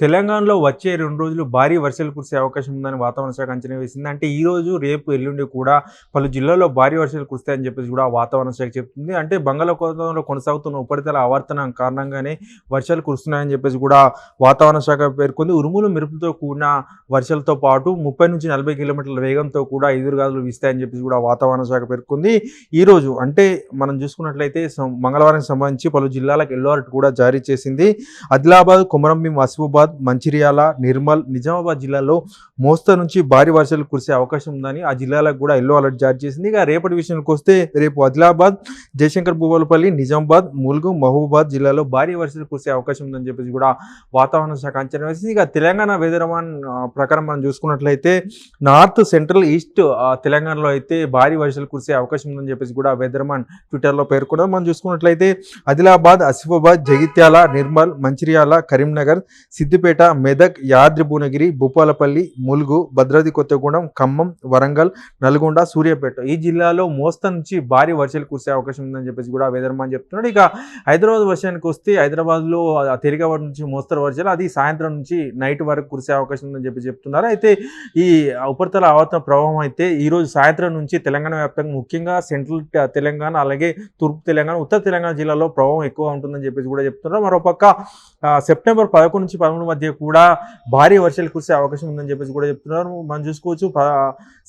తెలంగాణలో వచ్చే రెండు రోజులు భారీ వర్షాలు కురిసే అవకాశం ఉందని వాతావరణ శాఖ అంచనా వేసింది. అంటే ఈ రోజు రేపు ఎల్లుండి కూడా పలు జిల్లాల్లో భారీ వర్షాలు కురుస్తాయని చెప్పేసి కూడా వాతావరణ శాఖ చెప్తుంది. అంటే బంగాళాఖాతంలో కొనసాగుతున్న ఉపరితల ఆవర్తనం కారణంగానే వర్షాలు కురుస్తున్నాయని చెప్పేసి కూడా వాతావరణ శాఖ పేర్కొంది. ఉరుములు మెరుపులతో కూడిన వర్షాలతో పాటు ముప్పై నుంచి నలభై కిలోమీటర్ల వేగంతో కూడా ఎదురుగాదులు వీస్తాయని చెప్పేసి కూడా వాతావరణ శాఖ పేర్కొంది. ఈ రోజు అంటే మనం చూసుకున్నట్లయితే మంగళవారానికి మంగళవారం సంబంధించి పలు జిల్లాలకు ఎల్లో అలర్ట్ కూడా జారీ చేసింది. ఆదిలాబాద్ కొమరంభీం ఆసిఫాబాద్ మంచిర్యాల నిర్మల్ నిజామాబాద్ జిల్లాలో మోస్తా నుంచి భారీ వర్షాలు కురిసే అవకాశం ఉందని ఆ జిల్లాలకు కూడా ఎల్లో అలర్ట్ జారీ చేసింది. ఇక రేపటి విషయానికి వస్తే రేపు ఆదిలాబాద్ జయశంకర్ భూపాలపల్లి నిజామాబాద్ ములుగు మహబూబాద్ జిల్లాలో భారీ వర్షాలు కురిసే అవకాశం ఉందని చెప్పేసి కూడా వాతావరణ శాఖ అంచనా వేసింది. ఇక తెలంగాణ వేదరమాన్ ప్రకారం మనం చూసుకున్నట్లయితే నార్త్ సెంట్రల్ ఈస్ట్ తెలంగాణలో అయితే భారీ వర్షాలు కురిసే అవకాశం ఉందని చెప్పేసి కూడా వెదర్మాన్ ట్విట్టర్లో పేర్కొన్నారు. మనం చూసుకున్నట్లయితే ఆదిలాబాద్ ఆసిఫాబాద్ జగిత్యాల నిర్మల్ మంచిర్యాల కరీంనగర్ సిద్దిపేట మెదక్ యాద్రి భువనగిరి భూపాలపల్లి ములుగు భద్రాద్రి కొత్తగూడెం ఖమ్మం వరంగల్ నల్గొండ సూర్యాపేట. ఈ జిల్లాలో మోస్తరు నుంచి భారీ వర్షాలు కురిసే అవకాశం ఉందని చెప్పేసి కూడా వెదర్మాన్ చెప్తున్నాడు. ఇక హైదరాబాద్ వర్షానికి వస్తే హైదరాబాద్లో ఆ నుంచి మోస్తరు వర్షాలు అది సాయంత్రం నుంచి నైట్ వరకు కురిసే అవకాశం ఉందని చెప్పి చెప్తున్నారు. అయితే ఈ ఉపరితల ఆవర్తన ప్రవాహం అయితే ఈరోజు సాయంత్రం నుంచి తెలంగాణ వ్యాప్తంగా ముఖ్యంగా సెంట్రల్ తెలంగాణ అలాగే తూర్పు తెలంగాణ ఉత్తర తెలంగాణ జిల్లాలో ప్రభావం ఎక్కువ ఉంటుందని చెప్పేసి కూడా చెప్తున్నారు. మరోపక్క సెప్టెంబర్ పదకొండు నుంచి పదమూడు మధ్య కూడా భారీ వర్షాలు కురిసే అవకాశం ఉందని చెప్పేసి కూడా చెప్తున్నారు. మనం చూసుకోవచ్చు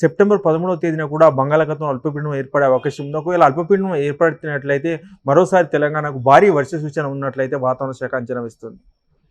సెప్టెంబర్ పదమూడవ తేదీన కూడా బంగాళాఖాతం అల్పపీడనం ఏర్పడే అవకాశం ఉంది. ఒకవేళ అల్పపీడనం ఏర్పడినట్లయితే మరోసారి తెలంగాణకు భారీ వర్ష సూచన ఉన్నట్లయితే వాతావరణ శాఖ అంచనా వేస్తుంది.